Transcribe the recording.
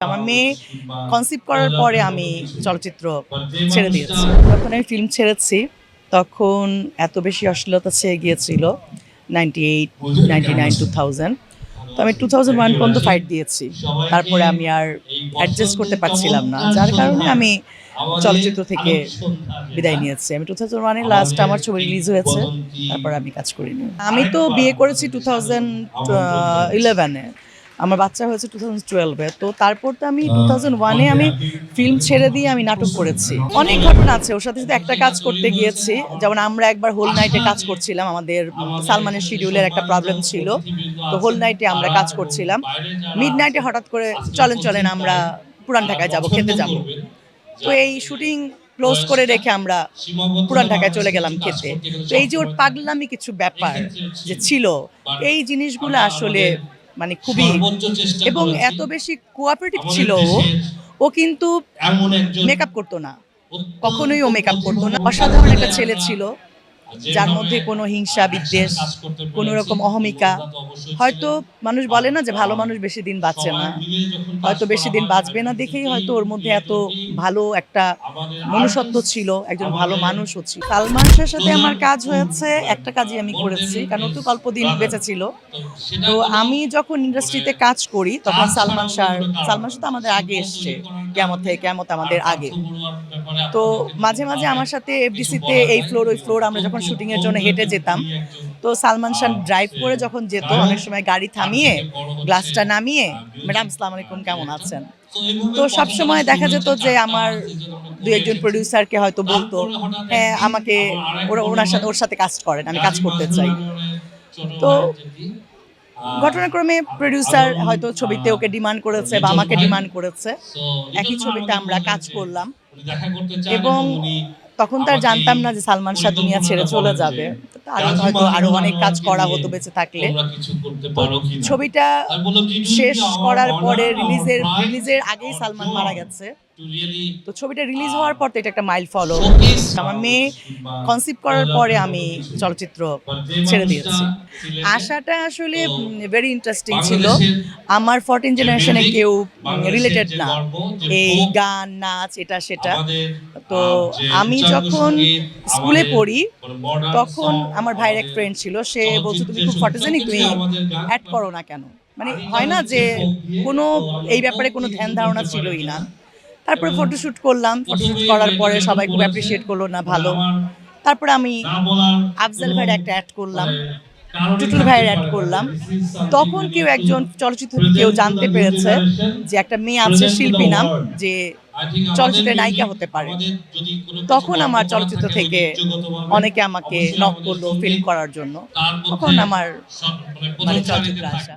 আমার মেয়ে কনসিভ করার পরে আমি চলচ্চিত্র ছেড়ে দিয়েছি। যখন আমি ফিল্ম ছেড়েছি তখন এত বেশি অশ্লীলতা ছেয়ে গিয়েছিল ninety eight ninety nine two thousand তো আমি টু থাউজেন্ড ওয়ান পর্যন্ত ফাইট দিয়েছি। তারপরে আমি আর অ্যাডজাস্ট করতে পারছিলাম না যার কারণে আমি চলচ্চিত্র থেকে বিদায় নিয়েছি। আমি টু থাউজেন্ড ওয়ানে লাস্ট আমার ছবি রিলিজ হয়েছে তারপর আমি কাজ করিনি। আমি তো বিয়ে করেছি টু থাউজেন্ড ইলেভেনে আমার বাচ্চা হয়েছে টু থাউজেন্ড টুয়েলভে তো তারপর তো আমি টু থাউজেন্ড ওয়ানে আমি ফিল্ম ছেড়ে দিয়ে আমি নাটক করেছি। অনেক ঘটনা আছে ওর সাথে সাথে একটা কাজ করতে গিয়েছি যেমন আমরা একবার হোল নাইটে কাজ করছিলাম আমাদের সালমানের শিডিউলের একটা প্রবলেম ছিল তো হোল নাইটে আমরা কাজ করছিলাম। মিড নাইটে হঠাৎ করে চলেন চলেন আমরা পুরান ঢাকায় যাব খেতে যাব। তো এই শুটিং ক্লোজ করে রেখে আমরা পুরান ঢাকায় চলে গেলাম খেতে। তো এই যে ওর পাগলামি কিছু ব্যাপার যে ছিল এই জিনিসগুলো আসলে মানে খুবই এবং এত বেশি কোঅপারেটিভ ছিল ও ও কিন্তু মেকআপ করতো না। কখনোই ও মেকআপ করতো না। অসাধারণ একটা ছেলে ছিল। যার মধ্যে কোনো হিংসা বিদ্বেষ কোনো রকম অহমিকা। হয়তো মানুষ বলে না যে ভালো মানুষ বেশি দিন বাঁচে না। হয়তো বেশি দিন বাঁচবে না দেখেই হয়তো ওর মধ্যে এত ভালো একটা মনুষ্যত্ব ছিল একজন ভালো মানুষও ছিল। সালমান শাহের সাথে আমার কাজ হয়েছে একটা কাজই আমি করেছি কারণ ও তো অল্প দিন বেঁচে ছিল। তো আমি যখন ইন্ডাস্ট্রিতে কাজ করি তখন সালমান শাহ সালমান শাহ তো আমাদের আগে এসছে কেমন থেকে কেমন আমাদের আগে। তো মাঝে মাঝে আমার সাথে এফডিসিতে এই ফ্লোর ওই ফ্লোর আমরা যখন শুটিং এর জন্য হেঁটে যেতাম। তো সালমান শাহ ড্রাইভ করে যখন যেত, অনেক সময় গাড়ি থামিয়ে গ্লাসটা নামিয়ে, ম্যাডাম সালাম আলাইকুম, কেমন আছেন? তো সব সময় দেখা যেত যে আমার দু একজন প্রডিউসারকে হয়তো বলতো হ্যাঁ আমাকে ওরা ওনার সাথে, ওর সাথে কাজ করেন, আমি কাজ করতে চাই। তো ঘটনাক্রমে প্রডিউসার হয়তো ছবিতে ওকে ডিমান্ড করেছে বা আমাকে ডিমান্ড করেছে। একই ছবিতে আমরা কাজ করলাম। এবং তখন তার জানতাম না যে সালমান শাহ দুনিয়া ছেড়ে চলে যাবে। আরও হয়তো আরও অনেক কাজ করা হতো বেঁচে থাকলে। ছবিটা শেষ করার পরে রিলিজের রিলিজের আগেই সালমান মারা গেছে। তো ছবিটা রিলিজ হওয়ার পর তো এটা একটা মাইল ফলো আমার মেয়ে কনসিভ করার পরে আমি চলচ্চিত্র ছেড়ে দিয়েছি। আশাটা আসলে ভেরি ইন্টারেস্টিং ছিল। আমার ফোরটিন জেনারেশনে কেউ রিলেটেড না। এই গান নাচ এটা সেটা। তো আমি যখন স্কুলে পড়ি তখন আমার ভাইয়ের এক ফ্রেন্ড ছিল সে বলছে তুমি খুব ফটোজেনিক তুমি অ্যাড করো না কেন? মানে হয় না যে কোনো এই ব্যাপারে কোনো ধ্যান ধারণা ছিলই না। তারপরে ফটোশ্যুট করলাম ফটোশ্যুট করার পরে সবাই খুব অ্যাপ্রিসিয়েট করল না ভালো। তারপরে আমি আফজাল ভাইয়ের একটা অ্যাড করলাম। টুটুল ভাইয়ের অ্যাড করলাম। তখন কেউ একজন চলচ্চিত্র কেউ জানতে পেরেছে যে একটা মেয়ে আছে শিল্পী নাম যে চলচ্চিত্রের নায়িকা হতে পারে। তখন আমার চলচ্চিত্র থেকে অনেকে আমাকে নক করল ফিল্ম করার জন্য। তখন আমার মানে চলচ্চিত্র আসা।